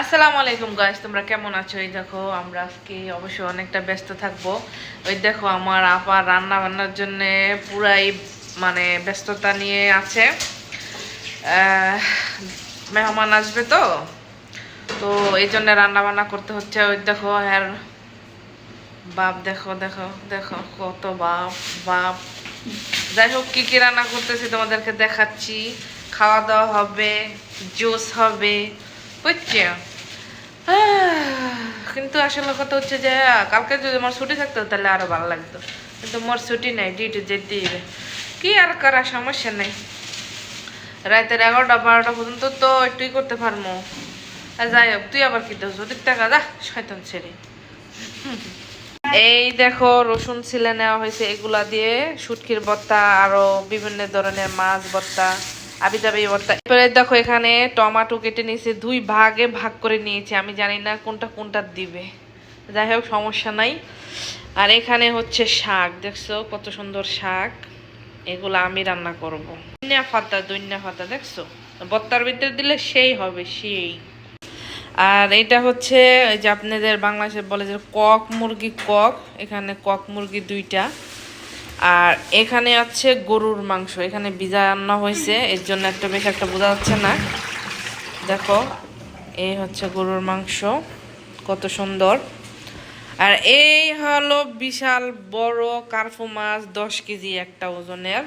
আসসালামু আলাইকুম গাইস তোমরা কেমন আছো? এই দেখো, আমরা আজকে অবশ্যই অনেকটা ব্যস্ত থাকব। ওই দেখো, আমার আপা রান্না বান্নার জন্য পুরাই মানে ব্যস্ততা নিয়ে আছে। মেহমান আসবে তো? তো এই জন্য রান্না বান্না করতে হচ্ছে। ওই দেখো, হ্যার, বাপ, দেখো দেখো দেখো, কত বাপ বাপ। যাই হোক, কী কী রান্না করতেছি তোমাদেরকে দেখাচ্ছি। খাওয়া দাওয়া হবে, জুস হবে বুঝছ কিন্তু আসলে কথা হচ্ছে যে, কালকে যদি আমার ছুটি থাকতো, তাহলে ভালো লাগতো। কিন্তু মোর ছুটি নেই ডিউটি যেতে হবে কি আর সমস্যা নেই। রাতের এগারোটা, বারোটা পর্যন্ত তো একটুই করতে পারব। যাই হোক, তুই আবার কি দোষ? ওদিক টাকা যা, শয়তান ছেড়ে এই দেখো, রসুন ছিলে নেওয়া হয়েছে, এগুলা দিয়ে শুটকির ভর্তা আরও বিভিন্ন ধরনের মাছ ভর্তা আবি যাবি ভর্তা এরপরে দেখো এখানে টমাটো কেটে নিয়েছে, দুই ভাগে ভাগ করে নিয়েছে। আমি জানি না কোনটা কোনটা দিবে। যাই হোক, সমস্যা নাই। আর এখানে হচ্ছে শাক, দেখছ কত সুন্দর শাক। এগুলো আমি রান্না করব। দুনিয়া ফাতা দুনিয়া ফাতা দেখছ? ভর্তার ভিতরে দিলে সেই হবে, সেই। আর এটা হচ্ছে যে আপনাদের বাংলাদেশে বলে যে কক মুরগি কক, এখানে কক মুরগি দুইটা। আর এখানে আছে গরুর মাংস, এখানে বিজা রান্না হয়েছে, এর জন্য একটা বেশ একটা বোঝা যাচ্ছে না। দেখো, এই হচ্ছে গরুর মাংস, কত সুন্দর। আর এই হলো বিশাল বড় কার্ফু মাছ, দশ কেজি একটা ওজনের।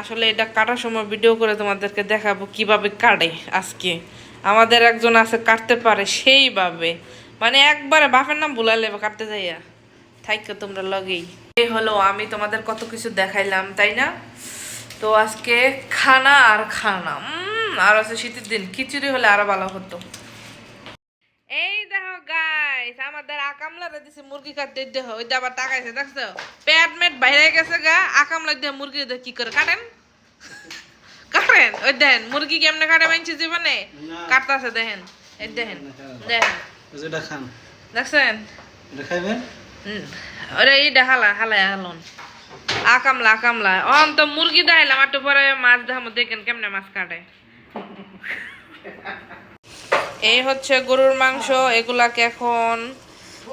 আসলে এটা কাটার সময় ভিডিও করে তোমাদেরকে দেখাবো কীভাবে কাটে আজকে। আমাদের একজন আছে, কাটতে পারে সেইভাবে। মানে একবারে বাপের নাম ভুলাই লেবে কাটতে যাইয়া। থাইকে তোমরা লগেই। এই হলো আমি তোমাদের কত কিছু দেখাইলাম তাই না? তো আজকে খানা আর খানা আর আছে শীতের দিন খিচুড়ি হলে আরও ভালো হতো। এই দেখো গাইস আমাদের আকামলারে দিছে মুরগি কাটতে দেখো ওই আবার তাকাইছে দেখছ? পেট মেট বাইরে গেছে গা আকামলা দিয়ে মুরগি দিয়ে কি করে কাটেন? কাটেন? ওই দেখেন মুরগি কেমনে কাটে মানছে জীবনে? কাটতাছে দেখেন এই দেখেন দেখেন। দেখছেন? এটা খাইবেন? হুম, ওরে এই হালা হালায় হালন। আকামলা আকামলা অন তো মুরগি দেখাইলাম একটু পরে মাছ দেখামো দেখেন কেমনে মাছ কাটে। এই হচ্ছে গরুর মাংস এগুলাকে এখন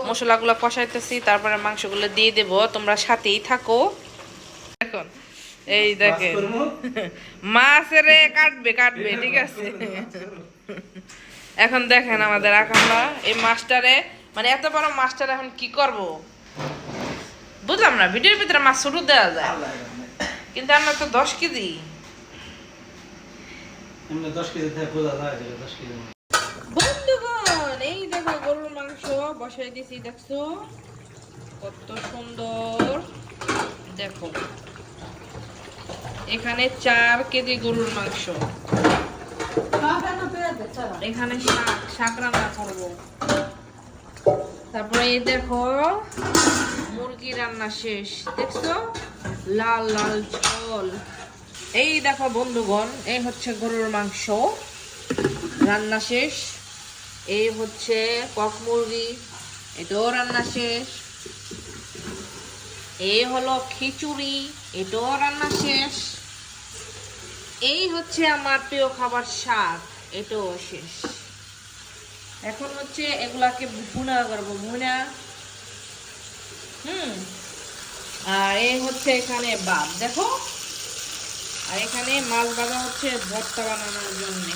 মশলাগুলো কষাইতেছি তারপরে মাংসগুলো দিয়ে দেব। তোমরা সাথেই থাকো। এখন এই দেখেন। মাছ রে কাটবে কাটবে ঠিক আছে। এখন দেখেন আমাদের আকামলা এই মাছটারে মানে এত বড় মাছটার এখন কি করব? বুঝলাম না ভিডিওর ভিতরে মাছ ছোট দেওয়া যায়। কিন্তু আমরা তো কেজি। দশ কেজি বন্ধুগণ এই দেখো গরুর মাংস বসাই দিছি দেখছ? কত সুন্দর। দেখো এখানে চার কেজি গরুর মাংস। এখানে শাক শাক রান্না করব। তারপরে এই দেখো, মুরগি রান্না শেষ, দেখছ? লাল লাল ঝোল। এই দেখো বন্ধুগণ, এই হচ্ছে গরুর মাংস। রান্না শেষ। এই হচ্ছে কক মুরগি, এটাও রান্না শেষ। এই হলো খিচুড়ি, এটাও রান্না শেষ। এই হচ্ছে আমার প্রিয় খাবার শাক এটাও শেষ। এখন হচ্ছে এগুলাকে ভুনা করব, ভুনা। হুম। আর এ হচ্ছে এখানে বাপ দেখো। আর এখানে মাছ ভাজা হচ্ছে ভর্তা বানানোর জন্য।